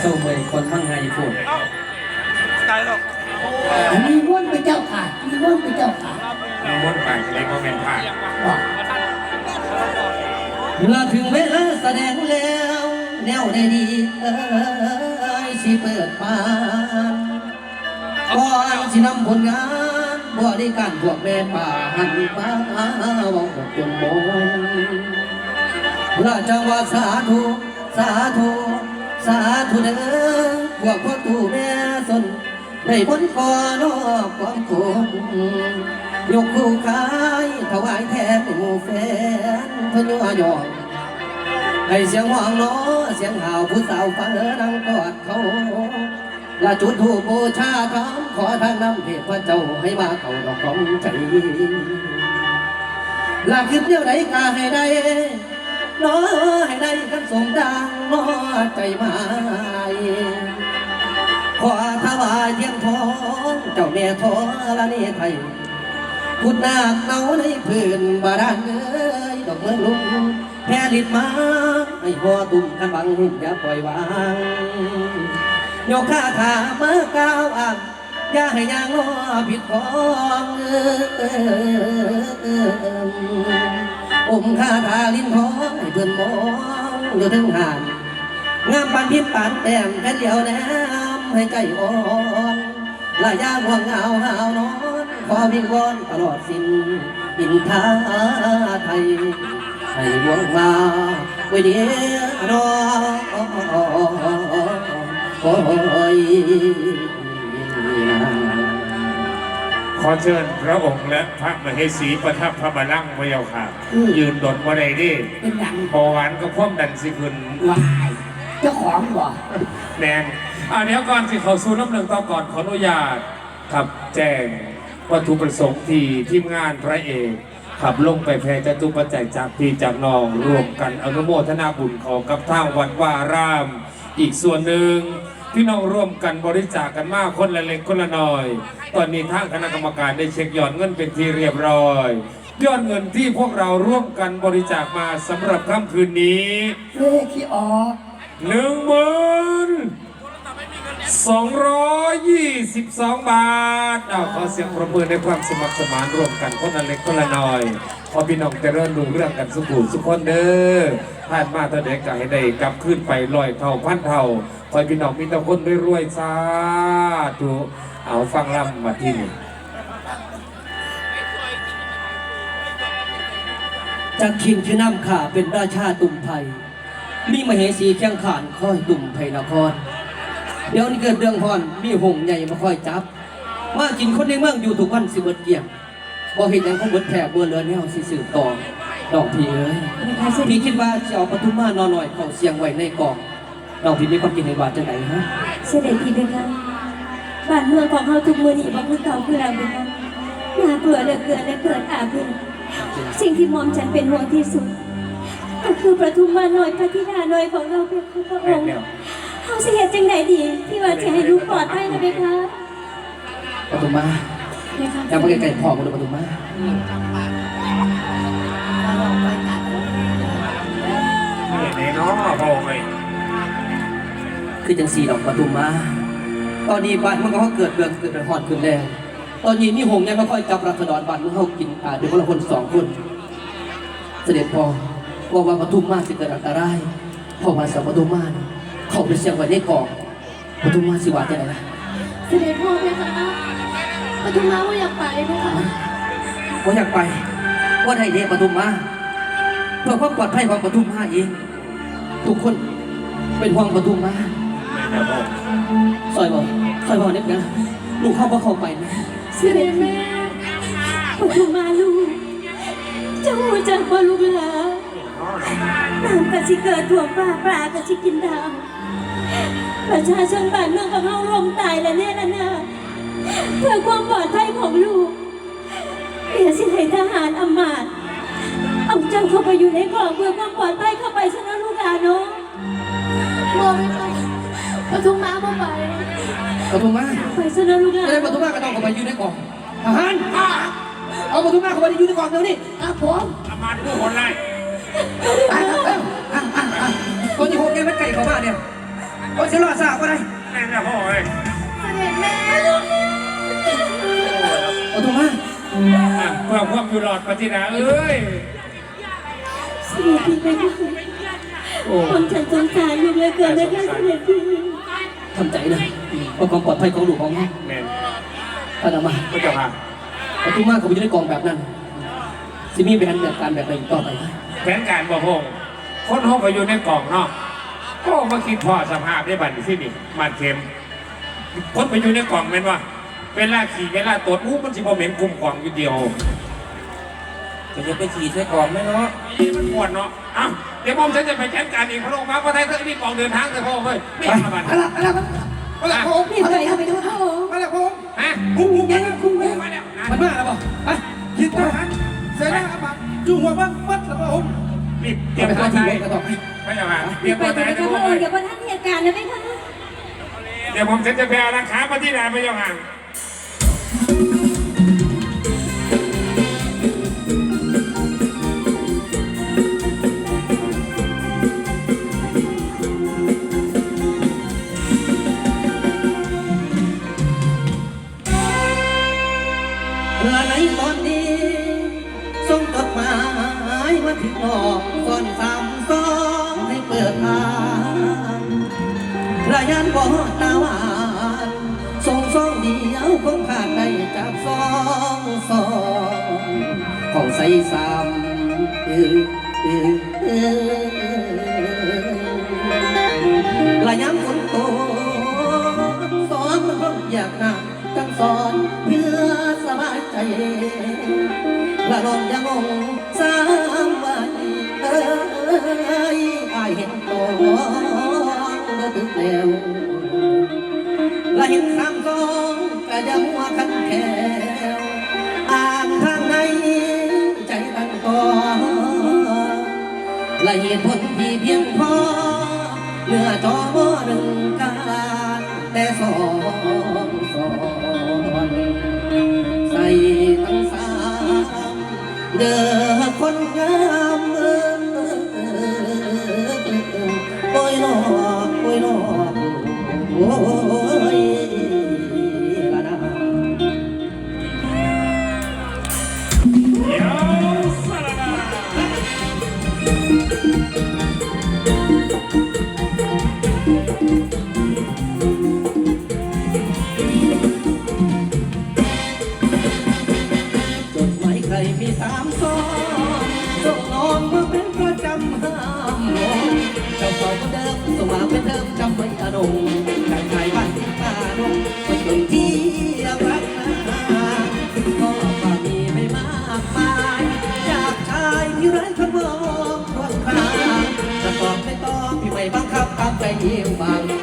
โซ่เมยคนมั่งไงพูดไกลหรอกมีม้วนไปเจ้าค่ะมีม้วนไปเจ้าค่ะมีมดปากเล็กก็เป็นผ่านบอกเมื่อถึงเวลาแสดงแล้ว แนวได้ดีเอ้ยสิเปิดปานก่อนสินำผลงานบ่ได้การพวกแม่ป่าหันป้าวองจนมนราชว่าสาธุสาธุ สาธุเด้อพวกพ่อตู่แม่สนได้ผลก่อนอกความโกงยกคู่กายถวายแทนหมู่แฟนพญายองให้เสียงห้องล้อเสียงห่าวผู้สาวฟังเออดังกอดเขาและจุดถูกบูชาทำขอทางน้ำเทพเจ้าให้มาเข้าดอกของใจและคิดเดียวใดกาให้ได้ น้อให้ได้กันสมดังน้อใจหมายขอถวายเทียมทองเจ้าแม่ทอละนี่ไทยพุดนาคเนาในพื้นบาดาลเอ้ยดอกเมืองลุงแพ้ลิดมาให้พอตุ่มกันบังอย่าปล่อยวางยกข้าขามาก้าวอ่างอย่าให้ยางล้อผิดของเอ อมข้าทาลิ้นท้องให้เพื่อนมองอยู่ถึงหานงามปันพิมพ์ปานแต้มแค่เดียวแนมให้ใจอ่อนลายาห่วงเงาหาวนอนขอวิงวอนตลอดสิ้นบินทาไทยให้หวงมาไว้เดียรอโอ้ย ขอเชิญพระองค์และพระมเหสีประทับพระบัลลังก์พระเยาค่ะยืนดนว่าใดดิเป็นหนังเบาหวานก็ความดันสิคุณวายเจ้าของบอกแนนอ่าเดี๋ยวก่อนสิเขาสู้น้ำหนึ่งต่อก่อนขออนุญาตขับแจ้งวัตถุประสงค์ที่ทีมงานพระเอกขับลงไปแพร่จตุปัจจัยจากพี่จากน้องรวมกันอนุโมทนาบุญของกับทางวัดวาราม อีกส่วนหนึ่ง พี่น้องร่วมกันบริจาคกันมากคนละเล็กคนละน้อย ตอนนี้ทางคณะกรรมการได้เช็คยอดเงินเป็นที่เรียบร้อยยอดเงินที่พวกเราร่วมกันบริจาคมาสำหรับค่ำคืนนี้ เลขที่ออกหนึ่งหมื่นสองร้อยยี่สิบสองบาทเอาขอเสียงประมือในความสมัครสมานรวมกันคนละเล็กคนละน้อยพอพี่น้องเจริญดูเรื่องกันสุขุมสุขคนเด้อผ่านมาตอนเด็กก็ให้ได้กลับขึ้นไปลอยเท่าพันเท่า คอยพี่น้องมีแต่คนรวยๆสาธุเอาฟังลำมาที่นี่จากขิงชื่อน้ำข่าเป็นราชาตุ่มไทย มีมเหสีเคียงขานคอยตุ่มไทยนคร เดี๋ยวนี้เกิดเรื่องฮอนมีหงส์ใหญ่มาคอยจับ มากินคนในเมืองอยู่ทุกวันสิเบิดเกี่ยงบ่เห็นยังคงเบิดแถบเบื่อเรือนแนวสิสืบต่อดอกพี่เอ้ยพี่คิดว่าจะเอาปทุมมานอนหน่อยเขาเสียงไว้ในกล่อง ดอกพี่มีความกินในบาทจังไหนฮะเสด็จพี่เป็นคะบ้านเมืองของเราทุกมือนี่บ่คือเก่าคือเราเป็นคะน่าเบื่อเหลือเกินและเกิดอาเพศสิ่งที่หมอมฉันเป็นห่วงที่สุด ก็คือประทุมมาหน่อยพระธิดาหน่อยของเราเป็นพระองค์เขาสิเหตุจังไหนดีที่ว่าจะให้ลูกปลอดภัยนะเบคะปทุมมาเบคะอย่าไปไกลๆพ่อมาดูปทุมมา คือจังสี่ดอกปทุมมา ตอนนี้บ้านมันก็เขาเกิดเรื่องเกิดเรื่องฮอนขึ้นแล้ว ตอนนี้มีหงส์ใหญ่มาคอยจับรัษฎรบ้านมันเขากินอ่าเดี๋ยวคนละคนสองคน เสด็จพ่อว่าว่าปทุมมาสิเกิดอันตรายเพราะว่าสาวปทุมมาเนี่ยเขาไปเสียงไว้ในกล่องปทุมมาสิว่าจะไหนล่ะเสด็จพ่อเบคะประทุมมาว่าอยากไปเบคะว่าอยากไปว่าไทยเดปทุมมาเพื่อความปลอดภัยของปทุมมาเองทุกคนเป็นห่วงปทุมมา เดี๋ยวพระองค์ซอยบอกซอยบอกนี่ยนะลูกเข้าบ่เข้าไปนะเสด็จแม่ประทุมมาลูกเจ้าหูจักบ่ลูกหลาน้ำกะสิเกิดถ่วงปลาปลากะสิกินดาวประชาชนบ้านเมืองของเราลมตายแล้วแน่ละนาเพื่อความปลอดภัยของลูกเดี๋ยวสิให้ทหารอำมาตย์เอาเจ้าเข้าไปอยู่ในกล่องเพื่อความปลอดภัยเข้าไปชนะลูกหลานเนาะ ปทุมมาบ่ไปปทุมมาไปชนะลูกหลาไม่นได้ปทุมมาก็ต้องเข้าไปอยู่ในกล่องทหารเอาปทุมมาเข้าไปอยู่ในกล่องเดี๋ยวนี้ครับผมอามาตย์ผู้คนไล่ไปครับอะอะอะตัวนี้หงแกมันไก่เข้ามาเนี่ยโอ้ยสิรอสาวก็ได้แม่นนะพ่อเอ้ยเสด็จแม่ปทุมมาอะเพื่อความอยู่รอดปฏิดาเอ้ยเสด็จพี่ไปค่ะโอ้ผมฉันสงสารลูกเหลือเกินนะคะเสด็จพี่ ทำใจนะเพื่อความปลอดภัยของลูกของแม่แม่นพระดามาพระเจ้าค่ะปทุมมาก็ไม่ได้กองแบบนั้นสิมีแผนแบบการแบบไหนอีกต่อไปนะแผนการบ่พงคนห้องก็อยู่ในกล่องเนาะก็มาคิดพอสภาพได้บัดนี้ที่นี่มาเข็มคนไปอยู่ในกล่องแม่นว่าเวลาขี่เวลาตรวจอู้มันสิบ่เหม็นกลุ่มกล่องอยู่เดียวจะจะไปขี่ใส่กล่องไหมเนาะนี่มันปวดเนาะอ้าวเดี๋ยวผมฉันจะไปแจัดการเองพระองค์มาพระไทยเธอนี่กล่องเดินทางเถอะพ่อเฮ้ยไม่ทำมันอะไระไรมาแล้วพี่ไปค่ะไปดูพระองค์มาแล้วผมฮะคุ้มยังคุ้มยังมาแล้วมันมาแล้วบ่ไปคิดทหารเสนาอาบัตจุ่หัวบ้านวัดแล้วผมรีบเตรีเดี๋ยมไปตัวหาที่ตายรถกันต่อไปไม่ใช่มาเตรียมไปตัวเถตาอะยนะคะนะพพ่ระอองค์อย่าประทันเหตุการณ์เลยไหมคะเดี๋ยวผมฉันจะไปเอาราคาปฏิดาไปยังห่างายมาถึงนอกก่อนสามสองให้เปิดทางรายงานบ่ตาหวานส่งซองเดียวคงขาดได้จากสองสองของใส่ซ้ำเออเออเออรายงานฝนตกสอนมันอยากน้ำจังสอนเพื่อสบายใจละลองยังงง ตัวก็ถึงแล้วละเห็นคำสองก็ยังว่าคันแก้วอ่านทางในใจตั้งต่อละเหตุผลที่เพียงพอเนื้อจอบ่หนึ่งการแต่สองสอนใส่ทั้งสามเด้อคนงาม สารนาจดหมายใครมีสามซองส่งนอนมาเป็นประจำห้ามงเจ้าสาวก็เดิมส่งมาเป็นเดิมจำไม่อนงจากชาายที่ไร้คนมองรวงคาจะตอบไม่ตอบพี่ไม่บังคับตามใจเยี่ยวบาง